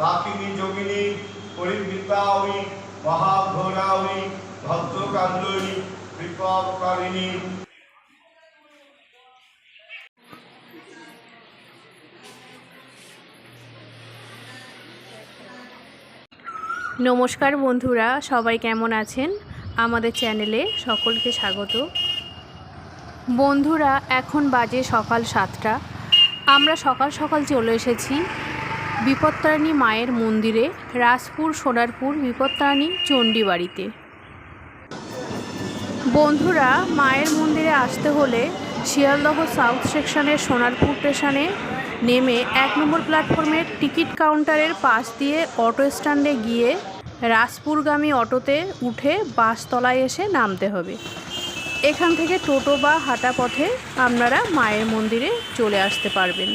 দাকিনী যোগিনী পরিবৃতাওই মহাঘোরাওই ভদ্রকান্ডই বিপদকারিণী নমস্কার বন্ধুরা, সবাই কেমন আছেন? আমাদের চ্যানেলে সকলকে স্বাগত। বন্ধুরা, এখন বাজে সকাল সাতটা। আমরা সকাল সকাল চলে এসেছি বিপত্তারিণী মায়ের মন্দিরে, রাজপুর, সোনারপুর, বিপত্তারিণী চণ্ডী বাড়িতে বন্ধুরা, মায়ের মন্দিরে আসতে হলে শিয়ালদহ সাউথ সেকশনের সোনারপুর স্টেশনে নেমে এক নম্বর প্ল্যাটফর্মের টিকিট কাউন্টারের পাশ দিয়ে অটো স্ট্যান্ডে গিয়ে রাজপুরগামী অটোতে উঠে বাসতলায় এসে নামতে হবে। এখান থেকে টোটো বা হাঁটা পথে আপনারা মায়ের মন্দিরে চলে আসতে পারবেন।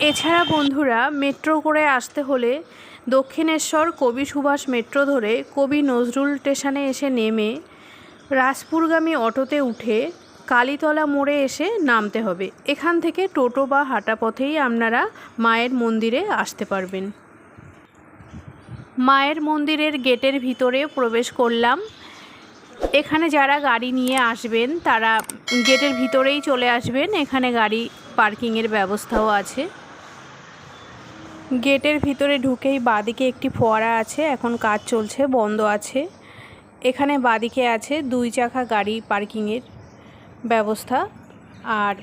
এছাড়া বন্ধুরা মেট্রো করে আসতে হলে দক্ষিণেশ্বর কবি সুভাষ মেট্রো ধরে কবি নজরুল স্টেশনে এসে নেমে রাজপুরগামী অটোতে উঠে কালীতলা মোড়ে এসে নামতে হবে। এখান থেকে টোটো বা হাঁটা পথেই আপনারা মায়ের মন্দিরে আসতে পারবেন। মায়ের মন্দিরের গেটের ভিতরে প্রবেশ করলাম। এখানে যারা গাড়ি নিয়ে আসবেন, তারা গেটের ভিতরেই চলে আসবেন। এখানে গাড়ি পার্কিংয়ের ব্যবস্থাও আছে। গেটের ভিতরে ঢুকেই বাদিকে একটি ফোয়ারা আছে, এখন কাজ চলছে, বন্ধ আছে। এখানে বাদিকে আছে দুই চাকা গাড়ি পার্কিংয়ের ব্যবস্থা, আর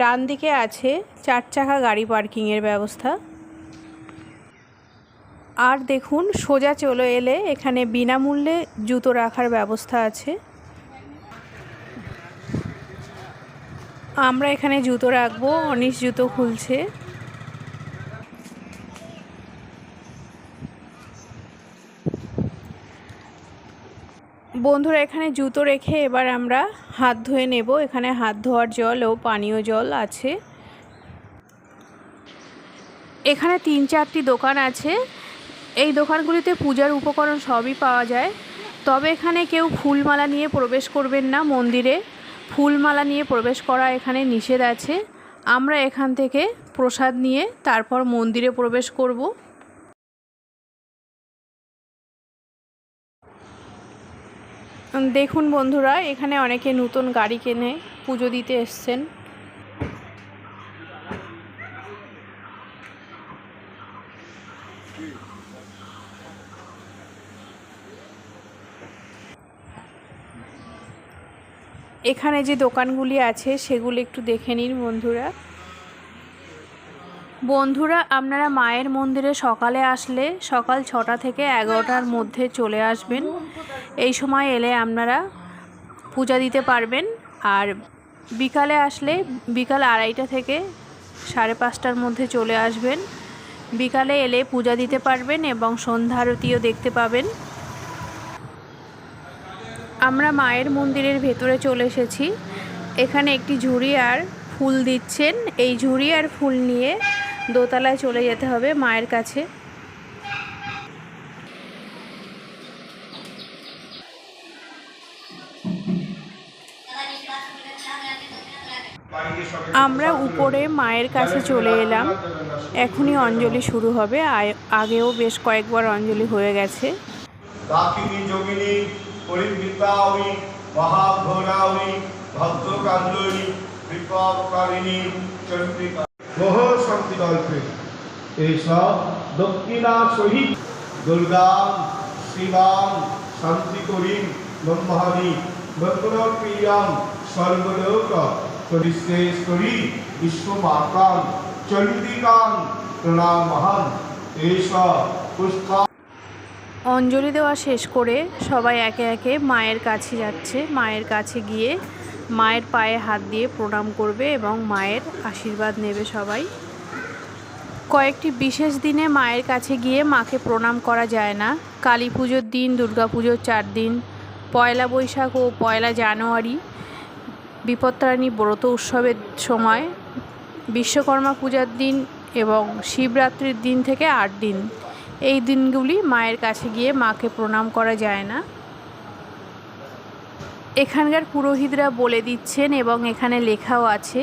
ডান দিকে আছে চার চাকা গাড়ি পার্কিংয়ের ব্যবস্থা। আর দেখুন, সোজা চলে এলে এখানে বিনামূল্যে জুতো রাখার ব্যবস্থা আছে। আমরা এখানে জুতো রাখব, অনিশ জুতো খুলছে। বন্ধুরা, এখানে জুতো রেখে এবার আমরা হাত ধুয়ে নেব। এখানে হাত ধোয়ার জল ও পানীয় জল আছে। এখানে তিন চারটি দোকান আছে। এই দোকানগুলিতে পূজার উপকরণ সবই পাওয়া যায়। তবে এখানে কেউ ফুলমালা নিয়ে প্রবেশ করবেন না মন্দিরে। ফুলমালা নিয়ে প্রবেশ করা এখানে নিষেধ আছে। আমরা এখান থেকে প্রসাদ নিয়ে তারপর মন্দিরে প্রবেশ করব। দেখুন বন্ধুরা, এখানে অনেকে নতুন গাড়ি কেনে, পুজো দিতে এসছেন। এখানে যে দোকানগুলি আছে, সেগুলো একটু দেখে নিন বন্ধুরা। বন্ধুরা, আপনারা মায়ের মন্দিরে সকালে আসলে সকাল ছটা থেকে এগারোটার মধ্যে চলে আসবেন। এই সময় এলে আপনারা পূজা দিতে পারবেন আর বিকালে আসলে বিকাল আড়াইটা থেকে সাড়ে পাঁচটার মধ্যে চলে আসবেন। বিকালে এলে পূজা দিতে পারবেন এবং সন্ধ্যা আরতিও দেখতে পাবেন। আমরা মায়ের মন্দিরের ভেতরে চলে এসেছি। এখানে একটি ঝুড়ি আর ফুল দিচ্ছেন। এই ঝুড়ি আর ফুল নিয়ে দোতলায় চলে যেতে হবে মায়ের কাছে। আমরা উপরে মায়ের কাছে চলে এলাম। এখনই অঞ্জলি শুরু হবে। আয়- আগেও বেশ কয়েকবার অঞ্জলি হয়ে গেছে। দক্ষিণা সহিত দুর্গা শান্তি করিম ব্রহ্মাণী ব্রহ্মপ্রিয়াম সর্বলোক পরিশ্রেষ্ঠরী বিশ্বমাতাং চন্ডিকাং প্রণামহং এইসব পুষ্পা অঞ্জলি দেওয়া শেষ করে সবাই একে একে মায়ের কাছে যাচ্ছে। মায়ের কাছে গিয়ে মায়ের পায়ে হাত দিয়ে প্রণাম করবে এবং মায়ের আশীর্বাদ নেবে সবাই। কয়েকটি বিশেষ দিনে মায়ের কাছে গিয়ে মাকে প্রণাম করা যায় না। কালী পুজোর দিন, দুর্গা পুজোর চার দিন, পয়লা বৈশাখ ও পয়লা জানুয়ারি বিপত্তারিণী ব্রত উৎসবের সময় বিশ্বকর্মা পূজার দিন এবং শিবরাত্রির দিন থেকে আট দিন। এই দিনগুলি মায়ের কাছে গিয়ে মাকে প্রণাম করা যায় না। এখানকার পুরোহিতরা বলে দিচ্ছেন এবং এখানে লেখাও আছে,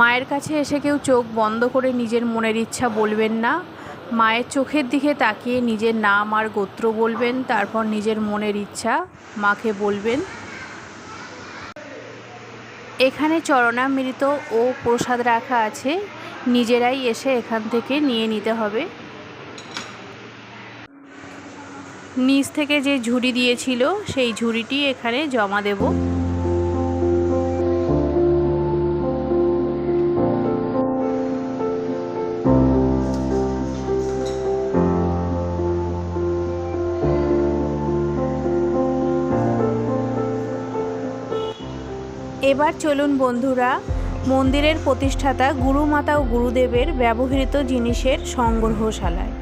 মায়ের কাছে এসে কেউ চোখ বন্ধ করে নিজের মনের ইচ্ছা বলবেন না। মায়ের চোখের দিকে তাকিয়ে নিজের নাম আর গোত্র বলবেন, তারপর নিজের মনের ইচ্ছা মাকে বলবেন। এখানে চরণামৃত ও প্রসাদ রাখা আছে। নিজেরাই এসে এখান থেকে নিয়ে নিতে হবে। নিচ থেকে যে ঝুড়ি দিয়েছিল, সেই ঝুড়িটি এখানে জমা দেব। এবার চলুন বন্ধুরা মন্দিরের প্রতিষ্ঠাতা গুরুমাতা ও গুরুদেবের ব্যবহৃত জিনিসের সংগ্রহশালায়।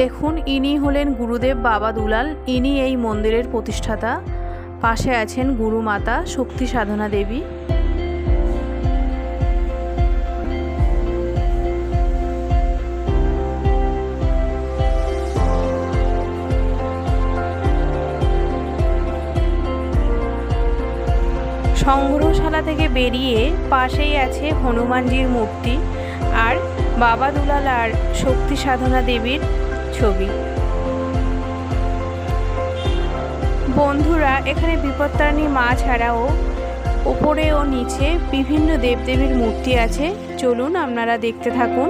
দেখুন, ইনি হলেন গুরুদেব বাবা দুলাল। ইনি এই মন্দিরের প্রতিষ্ঠাতা। পাশে আছেন গুরুমাতা শক্তি সাধনা দেবী। সংগ্রহশালা থেকে বেরিয়ে পাশেই আছে হনুমানজির মূর্তি আর বাবা দুলাল আর শক্তি সাধনা দেবীর বন্ধুরা, এখানে বিপত্তারিণী মা ছাড়াও ওপরে ও নিচে বিভিন্ন দেবদেবীর মূর্তি আছে। চলুন আপনারা দেখতে থাকুন।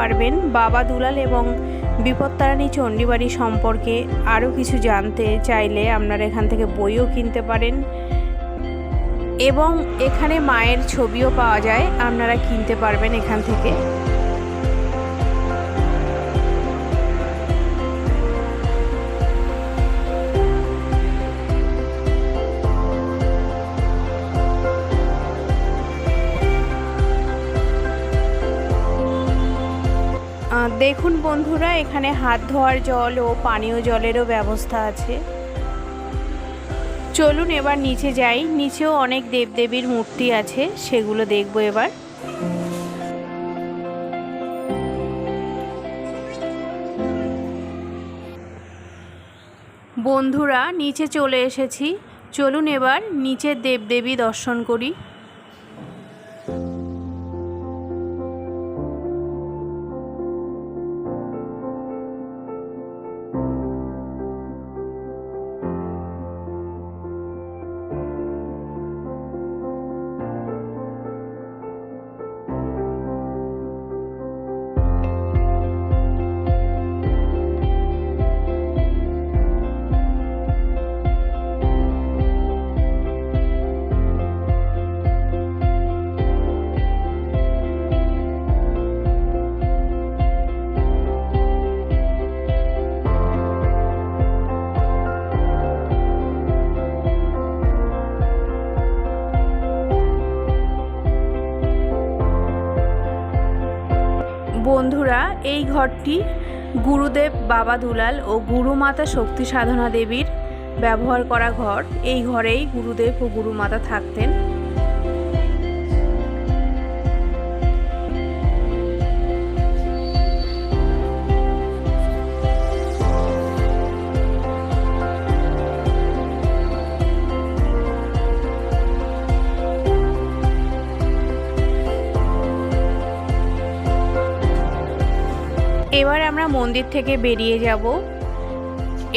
পারবেন। বাবা দুলাল এবং বিপত্তারানী চণ্ডীবাড়ি সম্পর্কে আরও কিছু জানতে চাইলে আপনারা এখান থেকে বইও কিনতে পারেন। এবং এখানে মায়ের ছবিও পাওয়া যায়, আপনারা কিনতে পারবেন এখান থেকে। দেখুন বন্ধুরা, এখানে হাত ধোয়ার জল ও পানীয় জলেরও ব্যবস্থা আছে। চলুন এবার নিচে যাই। নিচেও অনেক দেবদেবীর মূর্তি আছে, সেগুলো দেখব এবার। বন্ধুরা, নিচে চলে এসেছি। চলুন এবার নিচের দেবদেবী দর্শন করি। বন্ধুরা, এই ঘরটি গুরুদেব বাবা দুলাল ও গুরুমাতা শক্তি সাধনা দেবীর ব্যবহার করা ঘর। এই ঘরেই গুরুদেব ও গুরুমাতা থাকতেন। এবার আমরা মন্দির থেকে বেরিয়ে যাব।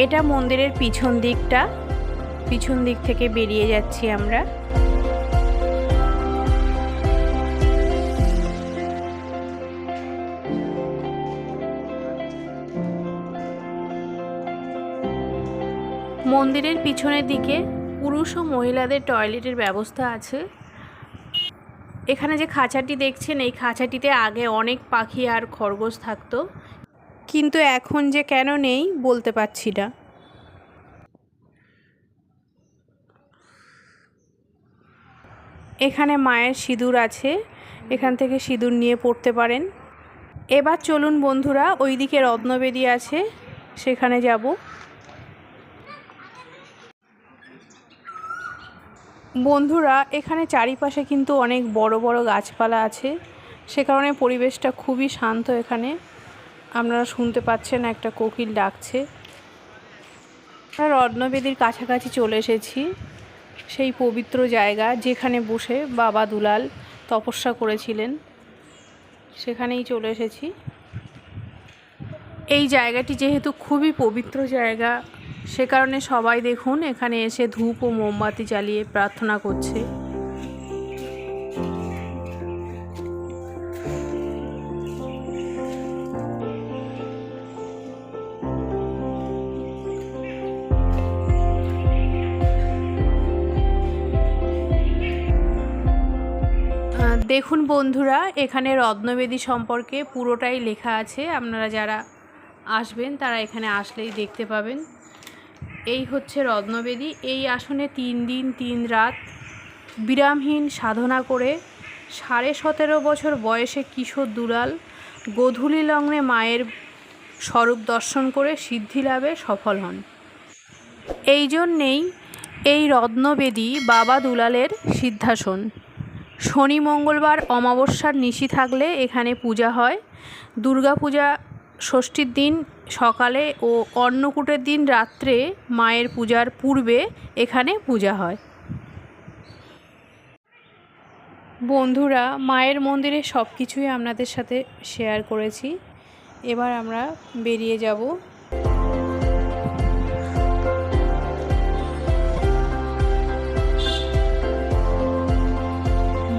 এটা মন্দিরের পিছন দিকটা। পিছন দিক থেকে বেরিয়ে যাচ্ছি আমরা। মন্দিরের পিছনের দিকে পুরুষ ও মহিলাদের টয়লেটের ব্যবস্থা আছে। এখানে যে খাঁচাটি দেখছেন, এই খাঁচাটিতে আগে অনেক পাখি আর খরগোশ থাকতো। কিন্তু এখন যে কেন নেই বলতে পারছি না। এখানে মায়ের সিঁদুর আছে, এখান থেকে সিঁদুর নিয়ে পড়তে পারেন। এবার চলুন বন্ধুরা, ওইদিকে রত্নবেদী আছে, সেখানে যাব। বন্ধুরা, এখানে চারিপাশে কিন্তু অনেক বড় বড় গাছপালা আছে, সে কারণে পরিবেশটা খুবই শান্ত এখানে। আপনারা শুনতে পাচ্ছেন একটা কোকিল ডাকছে। আমরা রত্নবেদীর কাছাকাছি চলে এসেছি, সেই পবিত্র জায়গা যেখানে বসে বাবা দুলাল তপস্যা করেছিলেন। সেখানেই চলে এসেছি। এই জায়গাটি যেহেতু খুবই পবিত্র জায়গা, সে কারণে সবাই দেখুন এখানে এসে ধূপ ও মোমবাতি জ্বালিয়ে প্রার্থনা করছে। দেখুন বন্ধুরা, এখানে রত্নবেদী সম্পর্কে পুরোটাই লেখা আছে। আপনারা যারা আসবেন, তারা এখানে আসলেই দেখতে পাবেন। এই হচ্ছে রত্নবেদী। এই আসনে তিন দিন, তিন রাত বিরামহীন সাধনা করে সাড়ে সতেরো বছর বয়সে কিশোর দুলাল গোধূলি লগ্নে মায়ের স্বরূপ দর্শন করে সিদ্ধি লাভে সফল হন। এই জন্যেই এই রত্নবেদী বাবা দুলালের সিদ্ধাসন। শনি, মঙ্গলবার, অমাবস্যার নিশি থাকলে এখানে পূজা হয়। দুর্গা পূজা ষষ্ঠীর দিন সকালে ও অন্নকূটের দিন রাত্রে মায়ের পূজার পূর্বে এখানে পূজা হয়। বন্ধুরা, মায়ের মন্দিরে সব কিছুই আপনাদের সাথে শেয়ার করেছি। এবার আমরা বেরিয়ে যাব।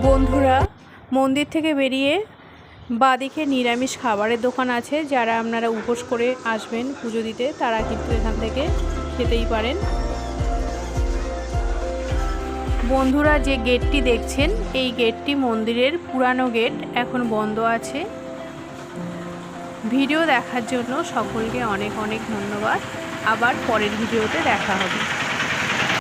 বন্ধুরা, মন্দির থেকে বেরিয়ে বাদিকে নিরামিষ খাবারের দোকান আছে, যারা আপনারা উপোস করে আসবেন পুজো দিতে, তারা কিন্তু এখান থেকে খেতেই পারেন। বন্ধুরা, যে গেটটি দেখছেন, এই গেটটি মন্দিরের পুরানো গেট, এখন বন্ধ আছে। ভিডিও দেখার জন্য সকলকে অনেক অনেক ধন্যবাদ। আবার পরের ভিডিওতে দেখা হবে।